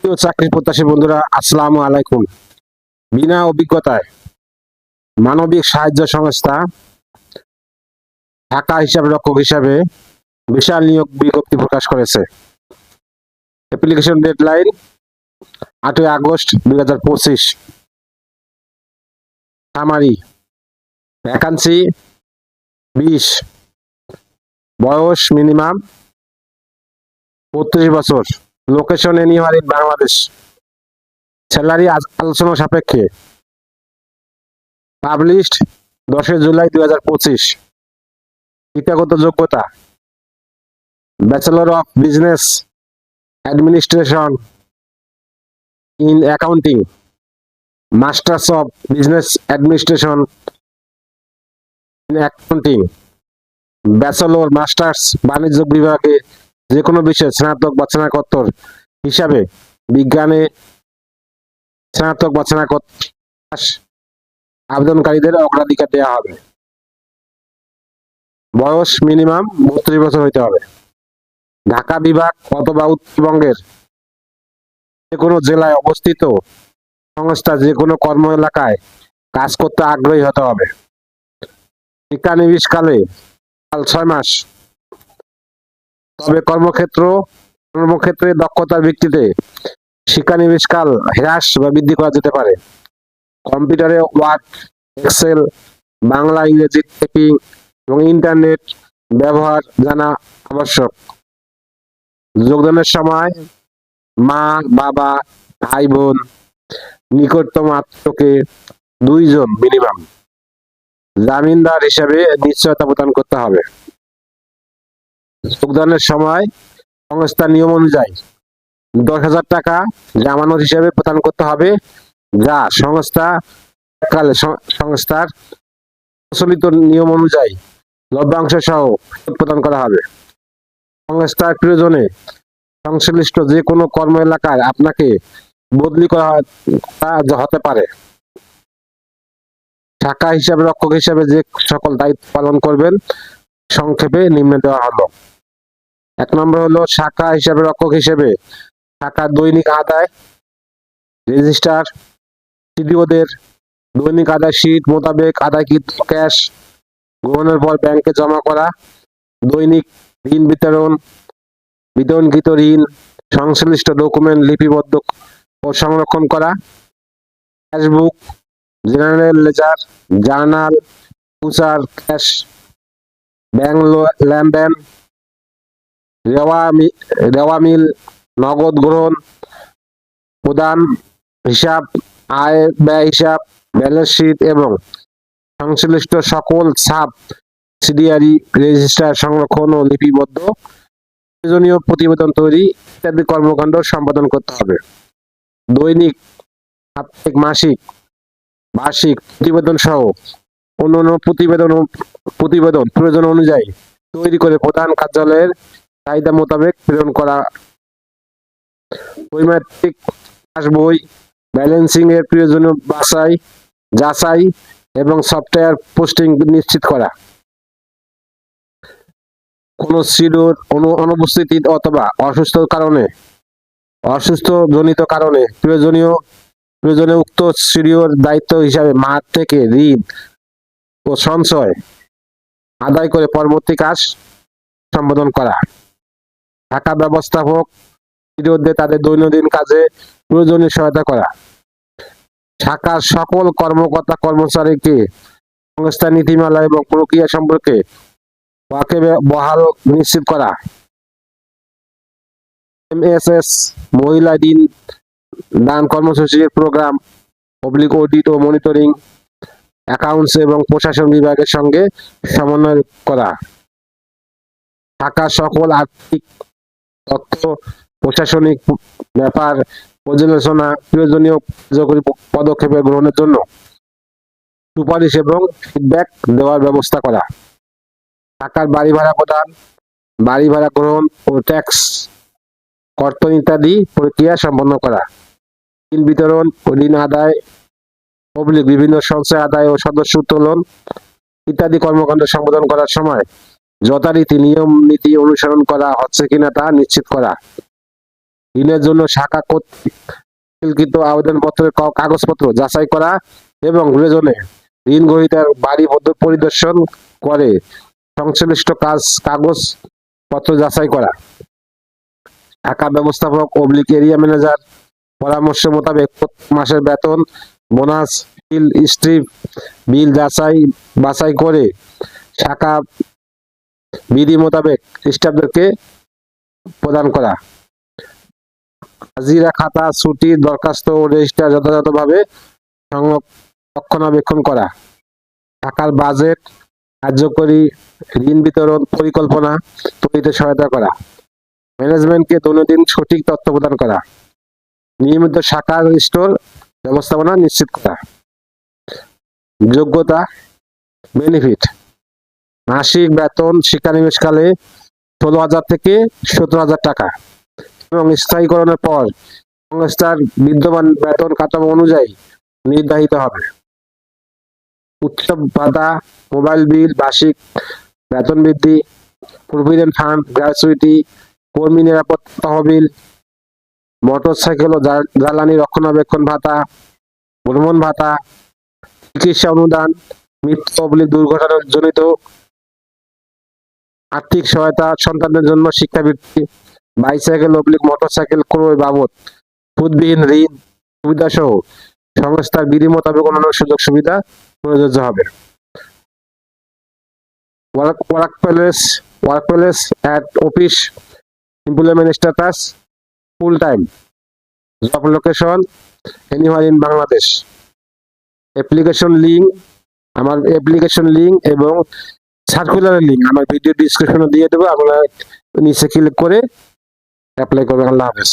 প্রিয় চাকরি প্রত্যাশী বন্ধুরা, আসসালামু আলাইকুম। বিনা অভিজ্ঞতায় মানবিক সাহায্য সংস্থা ঢাকা হিসাব রক্ষক হিসাবে বিশাল নিয়োগ বিজ্ঞপ্তি প্রকাশ করেছে। অ্যাপ্লিকেশন ডেডলাইন আটই আগস্ট দুই হাজার পঁচিশ। সামারি ভ্যাকান্সি বিশ। বয়স মিনিমাম বত্রিশ বছর। Location anywhere in Bangladesh. Salary আলোচনা সাপেক্ষে। পাবলিশড দশই জুলাই দুই হাজার পঁচিশ। শিক্ষাগত যোগ্যতা। Bachelor of business administration in accounting masters of business administration in accounting bachelor masters বাণিজ্য বিভাগে যে কোনো বিষয়ে স্নাতক বা স্নাতকোত্তর হিসাবে বিজ্ঞানে স্নাতক বা স্নাতকোত্তর আবেদনকারীদের অগ্রাধিকার দেওয়া হবে। বয়স মিনিমাম বত্রিশ বছর হইতে হবে। ঢাকা বিভাগ অথবা উত্তরবঙ্গের যে কোনো জেলায় অবস্থিত সংস্থা যে কোনো কর্ম এলাকায় কাজ করতে আগ্রহী হতে হবে। শিক্ষানিবিশকালে কাল ছয় মাস তবে কর্মক্ষেত্র, কর্মক্ষেত্রে দক্ষতার ভিত্তিতে শিক্ষানিবেশকাল হ্রাস বা বৃদ্ধি করা যেতে পারে। কম্পিউটারে ওয়ার্ড, এক্সেল, বাংলা, ইংরেজি টাইপিং এবং ইন্টারনেট ব্যবহার জানা আবশ্যক। যোগদানের সময় মা, বাবা ভাই বোন নিকটতম আত্মকে দুইজন মিনিমাম। জামিনদার হিসেবে নিশ্চয়তা প্রদান করতে হবে। যোগদানের সময় সংস্থার নিয়ম অনুযায়ী দশ হাজার টাকা জামানত হিসেবে প্রদান করতে হবে, যা সংস্থা কালে সংস্থার প্রচলিত নিয়ম অনুযায়ী লভ্যাংশ সহ প্রদান করা হবে। সংস্থার প্রয়োজনে সংশ্লিষ্ট যে কোনো কর্ম এলাকায় আপনাকে বদলি করা হতে পারে। শাখা হিসাবে, রক্ষক হিসাবে যে সকল দায়িত্ব পালন করবেন সংক্ষেপে নিম্নে দেওয়া হলো। এক নম্বর হলো শাখা হিসাবে, রক্ষক হিসেবে শাখা দৈনিক আদায়, রেজিস্টার, সিডিওদের দৈনিক আদায় শীট মোতাবেক আদায়কৃত ক্যাশ গ্রহণের পর ব্যাংকে জমা করা, দৈনিক ঋণ বিতরণ, বিতরণকৃত ঋণ, সংশ্লিষ্ট ডকুমেন্ট লিপিবদ্ধ ও সংরক্ষণ করা, cashbook, general ledger, journal voucher cash bank লেনদেন রেওয়া মি- রেওয়া মিল নগদ গ্রহণ, প্রদান হিসাব, আয় ব্যয় হিসাব, ব্যালেন্স শিট এবং সংশ্লিষ্ট সকল সাব সিডিআরি রেজিস্টার সংরক্ষণ ও লিপিবদ্ধ, প্রয়োজনীয় প্রতিবেদন তৈরি ইত্যাদি কর্মকাণ্ড সম্পাদন করতে হবে। দৈনিক, সাপ্তাহিক, মাসিক, বার্ষিক প্রতিবেদন সহ অন্যান্য প্রতিবেদন প্রতিবেদন, প্রয়োজন অনুযায়ী তৈরি করে প্রধান কার্যালয়ের চাহিদা মোতাবেক প্রেরণ করা। বৈমাত্রিক বই ব্যালেন্সিং এর প্রয়োজনীয় বাছাই, যাচাই এবং সফটওয়্যার পোস্টিং নিশ্চিত করা। কোন সিডিওর অনুপস্থিতি অথবা অসুস্থ কারণে, অসুস্থ জনিত কারণে প্রয়োজনীয়, প্রয়োজনে উক্ত সিডিওর দায়িত্ব হিসাবে মাঠ থেকে ঋণ ও সঞ্চয়। আদায় করে পরবর্তী কাজ সম্বোধন করা। ঢাকা ব্যবস্থাপক বিরুদ্ধে তাদের দৈনন্দিন কাজে প্রয়োজনীয় সহায়তা করা। ঢাকার সকল কর্মকর্তা কর্মচারীকে সংস্থা নীতিমালা এবং প্রক্রিয়া সম্পর্কে বহাল নিশ্চিত করা। এমএসএস মহিলা দিন দান কর্মসূচির প্রোগ্রাম, পাবলিক অডিট ও মনিটরিং অ্যাকাউন্টস এবং প্রশাসন বিভাগের সঙ্গে সমন্বয় করা। ঢাকা সকল আর্থিক তথ্য, প্রশাসনিক ব্যাপার, পর্যালোচনা, প্রয়োজনীয় পদক্ষেপ গ্রহণের জন্য সুপারিশ এবং ফিডব্যাক দেওয়ার ব্যবস্থা করা। টাকার বাড়ি ভাড়া প্রদান, বাড়ি ভাড়া গ্রহণ ও ট্যাক্স কর্তন ইত্যাদি প্রক্রিয়া সম্পন্ন করা। ঋণ বিতরণ ঋণ আদায় পাবলিক বিভিন্ন সঞ্চয়, আদায় ও সদস্য উত্তোলন ইত্যাদি কর্মকাণ্ড সম্বোধন করার সময় যথারীতি নিয়ম, নীতি অনুসরণ করা হচ্ছে কিনা তা নিশ্চিত করা। ঋণের জন্য শাখা কর্তৃক আবেদনপত্রের কাগজপত্র যাচাই করা এবং প্রয়োজনে ঋণ গ্রহীতার বাড়ি পরিদর্শন করে সংশ্লিষ্ট কাজ কাগজ পত্র যাচাই করা। টাকা ব্যবস্থাপক অবলিক এরিয়া ম্যানেজার, পরামর্শ মোতাবেক মাসের বেতন বোনাস বিল স্ট্রিপ বিল যাচাই, বাছাই করে শাখা বিধি মোতাবেক স্টাফদেরকে প্রদান করা। হাজিরা খাতা, ছুটি, দরখাস্ত ও রেজিস্টার যথাযথভাবে রক্ষণাবেক্ষণ করা। টাকার বাজেট, কার্যকরী ঋণ বিতরণ পরিকল্পনা তৈরিতে সহায়তা করা। ম্যানেজমেন্টকে দৈনন্দিন সঠিক তথ্য প্রদান করা। নিয়মিত শাখার স্টোর ব্যবস্থাপনা নিশ্চিত করা। যোগ্যতা বেনিফিট মাসিক বেতন, শিক্ষানিবেশকালে ষোলো হাজার থেকে সতেরো হাজার টাকা এবং স্থায়ীকরণের পর সংস্থার বিদ্যমান বেতন কাঠামো অনুযায়ী নির্ধারিত হবে। উৎসব ভাতা, মোবাইল বিল, বার্ষিক বেতন বৃদ্ধি, প্রভিডেন্ট ফান্ড গ্র্যাচুইটি কর্মী নিরাপত্তা তহবিল মোটর সাইকেল ও জ্বালানি রক্ষণাবেক্ষণ ভাতা, ভ্রমণ ভাতা, চিকিৎসা অনুদান মৃত্যু অবলিক দুর্ঘটনা জনিত আর্থিক সহায়তা, সন্তানদের জন্য শিক্ষাবৃত্তি, বাইসাইকেল অবলিক মোটর সাইকেল ক্রয় বাবদ, সুদবিহীন ঋণ সুবিধা সহ সংস্থার বিধি মোতাবেক অন্যান্য সুযোগ সুবিধা প্রযোজ্য হবে। Work work place work place at office employment status full time job location anywhere in Bangladesh application link আমার অ্যাপ্লিকেশন লিঙ্ক এবং সার্কুলারের লিঙ্ক আমার ভিডিও ডিসক্রিপশনে দিয়ে দেবো, আপনারা নিচে ক্লিক করে অ্যাপ্লাই করবেন, আল্লাহ হাফেজ।